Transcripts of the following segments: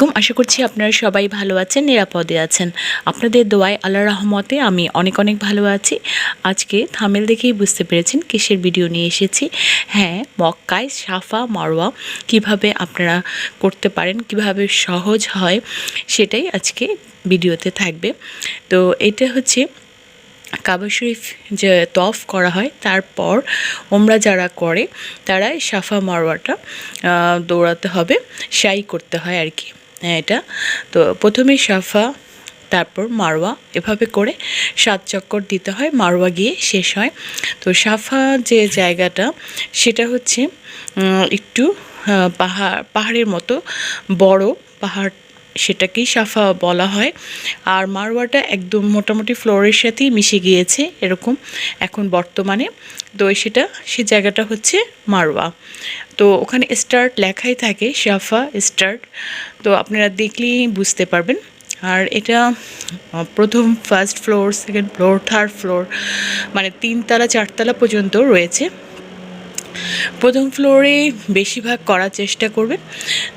আলাইকুম। আশা করছি আপনারা সবাই ভালো আছেন, নিরাপদে আছেন। আপনাদের দোয়ায় আল্লাহ রহমতে আমি অনেক অনেক ভালো আছি। আজকে থামেল দেখেই বুঝতে পেরেছেন কিসের ভিডিও নিয়ে এসেছি। হ্যাঁ মক্কায় সাফা মারোয়া কীভাবে আপনারা করতে পারেন, কীভাবে সহজ হয় সেটাই আজকে ভিডিওতে থাকবে। তো এটা হচ্ছে কাবা শরীফ যে তফ করা হয়, তারপর ওমরা যারা করে তারা এই সাফা মারোয়াটা দৌড়াতে হবে সাই করতে হয় আর কি। এটা। তো প্রথমে সাফা তারপর মারোয়া এভাবে করে সাত চক্কর দিতে হয় মারোয়া গিয়ে শেষ হয়। তো সাফা যে জায়গাটা, সেটা হচ্ছে একটু পাহাড়, পাহাড়ের মতো বড় পাহাড় সেটাকেই সাফা বলা হয়। আর মারওয়াটা একদম মোটামুটি ফ্লোরের সাথেই মিশে গিয়েছে, এরকম এখন বর্তমানে। তো সেটা সে জায়গাটা হচ্ছে মারওয়া। তো ওখানে স্টার্ট লেখাই থাকে সাফা স্টার্ট। তো আপনারা দেখলেই বুঝতে পারবেন। আর এটা প্রথম first floor second floor third floor মানে তিনতলা, চারতলা পর্যন্ত রয়েছে। প্রথম ফ্লোরে বেশিরভাগ করার চেষ্টা করবেন।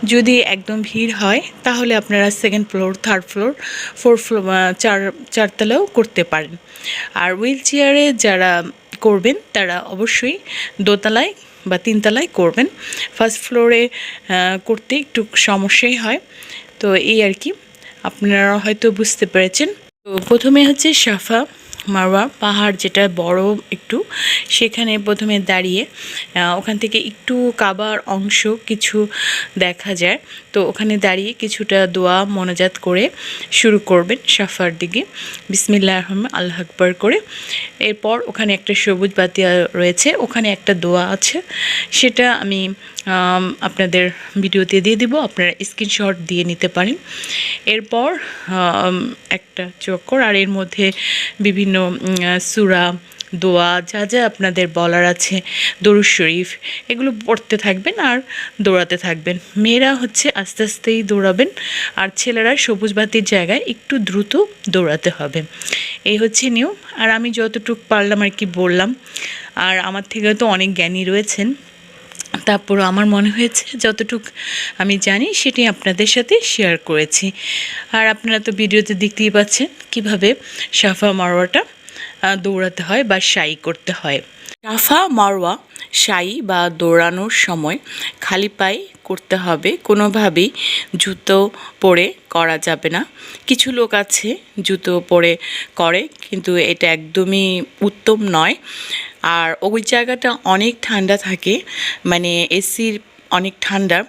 যদি একদম ভিড় হয়, তাহলে আপনারা second floor third floor four floor চার, চারতলাও করতে পারেন। আর হুইল চেয়ারে যারা করবেন, তারা অবশ্যই দোতলায় বা তিনতলায় করবেন। ফার্স্ট ফ্লোরে করতে একটু সমস্যাই হয়। তো এই আর কি, আপনারা হয়তো বুঝতে পেরেছেন। তো প্রথমে হচ্ছে সাফা মারওয়া পাহাড় যেটা বড় একটু সেখানে প্রথমে দাঁড়িয়ে ওখান থেকে একটু কাবার অংশ কিছু দেখা যায়। তো ওখানে দাঁড়িয়ে কিছুটা দোয়া মনোজাত করে শুরু করবেন সাফার দিকে। বিসমিল্লাহ রহমান আল্লাহ আকবর করে। এরপর ওখানে একটা সবুজ বাতি রয়েছে ওখানে একটা দোয়া আছে। সেটা আম, আপনাদের ভিডিওতে দিয়ে দিব। আপনারা স্ক্রিনশট দিয়ে নিতে পারেন। এরপর একটা চক্কর আর এর মধ্যে বিভিন্ন সূরা, দোয়া, যা যা আপনাদের বলার আছে, দরুদ শরীফ, এগুলো পড়তে থাকবেন আর দৌড়াতে থাকবেন। মেয়েরা হচ্ছে আস্তে আস্তেই দৌড়াবেন আর ছেলেরা সবুজ বাতির জায়গায় একটু দ্রুত দৌড়াতে হবে। এই হচ্ছে নিয়ম। আর আমি যতটুকু পারলাম আর কি বললাম। আর আমার থেকে তো অনেক জ্ঞানী রয়েছেন। তারপর আমার মনে হয়েছে যতটুক আমি জানি সেটি আপনাদের সাথে শেয়ার করেছি। আর আপনারা তো ভিডিওতে দেখতেই পাচ্ছেন কীভাবে সাফা মারোয়াটা দৌড়াতে হয় বা সাই করতে হয়। সাফা মারোয়া সাই বা দৌড়ানোর সময় খালি পায়ে করতে হবে, কোনোভাবেই জুতো পরে করা যাবে না। কিছু লোক আছে জুতো পরে করে, কিন্তু এটা একদমই উত্তম নয়। আর ওই জায়গাটা অনেক ঠান্ডা থাকে মানে এসির অনেক ঠান্ডা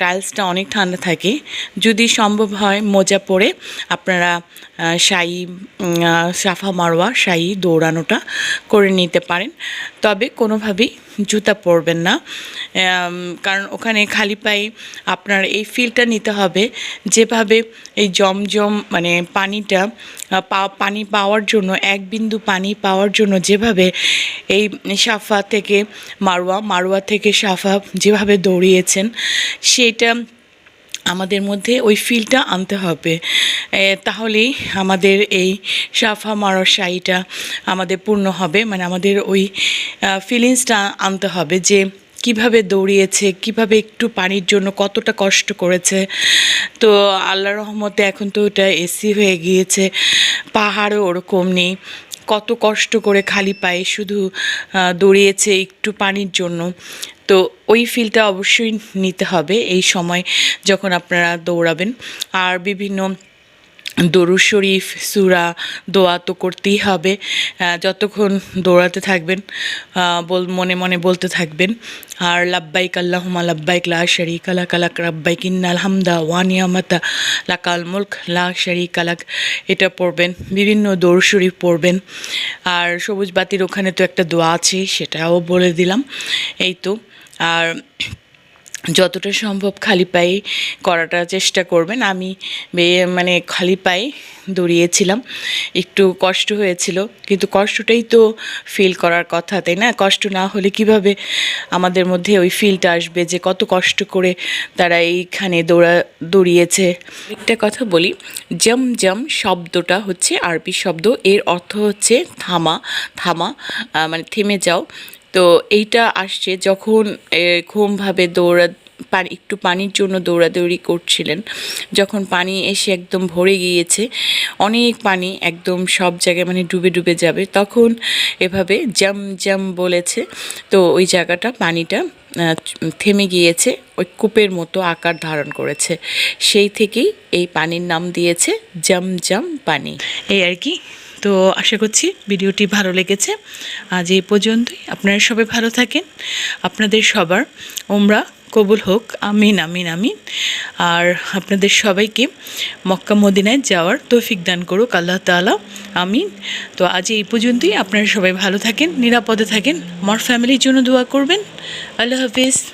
টাইলসটা অনেক ঠান্ডা থাকে। যদি সম্ভব হয় মোজা পরে আপনারা সাই সাফা মারোয়া সাই দৌড়ানোটা করে নিতে পারেন। তবে কোনোভাবেই জুতা পরবেন না। কারণ ওখানে খালি পায়ে আপনার এই ফিলটা নিতে হবে। যেভাবে এই জমজম মানে পানিটা পানি পাওয়ার জন্য, এক বিন্দু পানি পাওয়ার জন্য যেভাবে এই সাফা থেকে মারোয়া মারোয়া থেকে সাফা যেভাবে দৌড়িয়েছেন, সেটা আমাদের মধ্যে ওই ফিলটা আনতে হবে। তাহলেই আমাদের এই সাফা মারা শাড়িটা আমাদের পূর্ণ হবে। মানে আমাদের ওই ফিলিংসটা আনতে হবে যে কীভাবে দৌড়িয়েছে, কীভাবে একটু পানির জন্য কতটা কষ্ট করেছে। তো আল্লাহ রহমতে এখন তো ওটা এসি হয়ে গিয়েছে। পাহাড়ও ওরকম নেই। কত কষ্ট করে খালি পায়ে শুধু দৌড়িয়েছে একটু পানির জন্য। তো ওই ফিলটা অবশ্যই নিতে হবে এই সময় যখন আপনারা দৌড়াবেন। আর বিভিন্ন দরু শরীফ, সুরা, দোয়া তো করতেই হবে। যতক্ষণ দৌড়াতে থাকবেন বল, মনে মনে বলতে থাকবেন, আর লাব্বাইক আল্লাহুমা লাব্বাইক লা শারিক লাক লাক রাব্বাইক ইন্নাল হামদা ওয়া নিয়ামাতা, লাকাল মুলক লা শারিক লাক। এটা পড়বেন, বিভিন্ন দৌড় শরীফ পড়বেন। আর সবুজ বাতির ওখানে তো একটা দোয়া আছে, সেটাও বলে দিলাম। এই তো, আর যতটা সম্ভব খালি পায়ে করাটা চেষ্টা করবেন। আমি মানে খালি পায়ে দৌড়িয়েছিলাম। একটু কষ্ট হয়েছিল, কিন্তু কষ্টটাই তো ফিল করার কথা, তাই না? কষ্ট না হলে কীভাবে আমাদের মধ্যে ওই ফিলটা আসবে যে কত কষ্ট করে তারা এইখানে দৌড়া, দৌড়িয়েছে। একটা কথা বলি, জম জম শব্দটা হচ্ছে আরবি শব্দ, এর অর্থ হচ্ছে থামা থামা মানে থেমে যাও। তো এইটা আসছে যখন ঘুমভাবে দৌড়া, পানি, একটু পানির জন্য দৌড়াদৌড়ি করছিলেন, যখন পানি এসে একদম ভরে গিয়েছে, অনেক পানি একদম সব জায়গায় মানে ডুবে ডুবে যাবে, তখন এভাবে জাম জাম বলেছে, তো ওই জায়গাটা পানিটা থেমে গিয়েছে, ওই কূপের মতো আকার ধারণ করেছে, সেই থেকেই এই পানির নাম দিয়েছে জাম জাম পানি। এই আর কি? তো আশা করছি ভিডিওটি ভালো লেগেছে। আজ এই পর্যন্তই। আপনারা সবাই ভালো থাকেন। আপনাদের সবার ওমরা কবুল হোক। আমিন আমিন আমিন। আর আপনাদের সবাইকে মক্কা মদিনায় যাওয়ার তৌফিক দান করুক আল্লাহ তাআলা। আমিন। তো আজ এই পর্যন্তই। আপনারা সবাই ভালো থাকেন, নিরাপদে থাকেন। আমার ফ্যামিলির জন্য দোয়া করবেন। আল্লাহ হাফিজ।